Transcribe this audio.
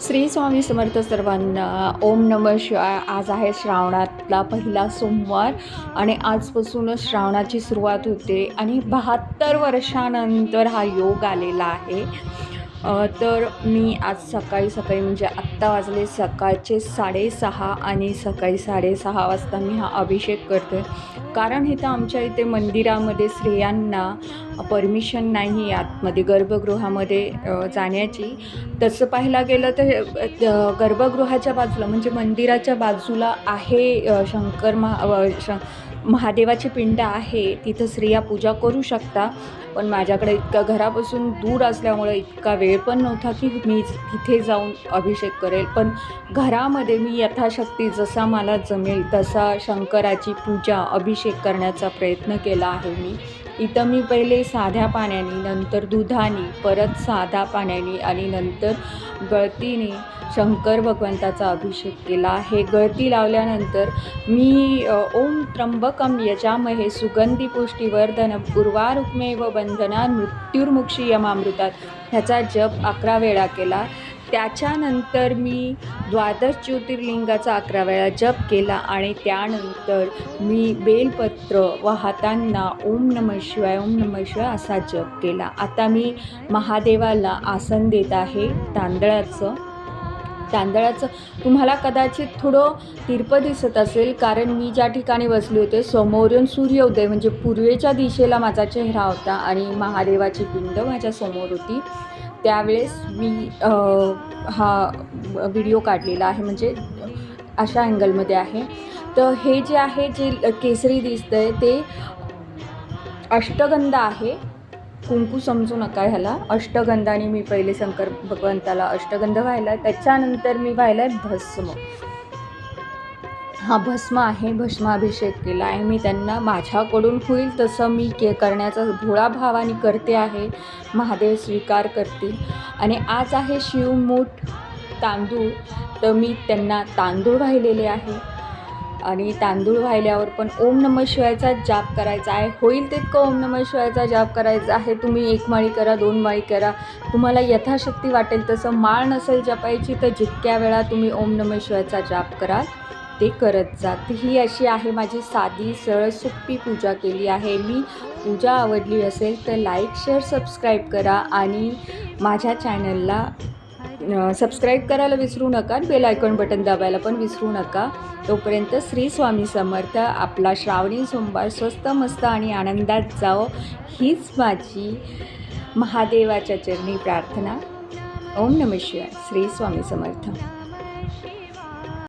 श्री स्वामी समर्थ सर्वांना ओम नम शिवाय आज आहे श्रावणातला पहिला सोमवार आणि आजपासूनच श्रावणाची सुरुवात होते आणि बहात्तर वर्षानंतर हा योग आलेला आहे. तर मी आज सकाळी सकाळी म्हणजे आत्ता वाजले सकाळचे साडेसहा आणि सकाळी साडेसहा वाजता मी हा अभिषेक करते. कारण इथं आमच्या इथे मंदिरामध्ये स्त्रियांना परमिशन नाही आतमध्ये गर्भगृहामध्ये जाण्याची. तसं पाहायला गेलं तर गर्भगृहाच्या बाजूला म्हणजे मंदिराच्या बाजूला आहे शंकर महा श महादेवाची पिंड आहे तिथं स्त्रिया पूजा करू शकता. पण माझ्याकडे इतका घरापासून दूर असल्यामुळे इतका वेळ पण नव्हता की मी तिथे जाऊन अभिषेक करेल. पण घरामध्ये मी यथाशक्ती जसा मला जमेल तसा शंकराची पूजा अभिषेक करण्याचा प्रयत्न केला आहे मी. इथं मी पहिले साध्या पाण्याने नंतर दुधाने परत साधा पाण्याने आणि नंतर गळतीने शंकर भगवंताचा अभिषेक केला. हे गळती लावल्यानंतर मी ओम त्र्यंबकम यजामहे सुगंधी पुष्टीवर्धन व बंधना मृत्युर्मुक्षी यमामृतात ह्याचा जप अकरा वेळा केला. त्याच्यानंतर मी द्वादश ज्योतिर्लिंगाचा अकरा वेळा जप केला आणि त्यानंतर मी बेलपत्र व हातांना ओम नम शिवाय ओम नम शिवाय असा जप केला. आता मी महादेवाला आसन देत आहे तांदळाचं. तांदळाचं तुम्हाला कदाचित थोडं तिरपं दिसत असेल कारण मी ज्या ठिकाणी बसले होते समोरून सूर्योदय म्हणजे पूर्वेच्या दिशेला माझा चेहरा होता आणि महादेवाची पिंड माझ्यासमोर होती. त्यावेळेस मी हा व्हिडिओ काढलेला आहे म्हणजे अशा अँगलमध्ये आहे. तर हे जे आहे जे केसरी दिसतं आहे ते अष्टगंध आहे. कुंकू समजू नका ह्याला. अष्टगंधाने मी पहिले शंकर भगवंताला अष्टगंध व्हायला त्याच्यानंतर मी व्हायला भस्म. हा भस्म आहे भस्माभिषेक केला आहे. मी त्यांना माझ्याकडून होईल तसं मी के करण्याचा भोळा भावाने करते आहे. महादेव स्वीकार करतील. आणि आज आहे शिवमूठ तांदूळ तर मी त्यांना तांदूळ वाहिलेले आहे. आणि तांदूळ वाहिल्यावर पण ओम नम शिवायचा जाप करायचा आहे. होईल तितकं ओम नम शिवायचा जाप करायचा आहे. तुम्ही एक माळी करा दोन माळी करा. तुम्हाला यथाशक्ती वाटेल तसं माळ नसेल जपायची तर जितक्या वेळा तुम्ही ओम नम शिवायचा जाप कराल ते करत जात. ही अशी आहे माझी साधी सरळ सोपी पूजा केली आहे. मी पूजा आवडली असेल तर लाईक शेअर सबस्क्राईब करा आणि माझ्या चॅनलला सबस्क्राईब करायला विसरू नका बेल आयकॉन बटन दाबायला पण विसरू नका. तोपर्यंत श्री स्वामी समर्थ आपला श्रावणी सोमवार स्वस्त मस्त आणि आनंदात जावं हीच माझी महादेवाच्या चरणी प्रार्थना. ओम नम शिवाय. श्री स्वामी समर्थ.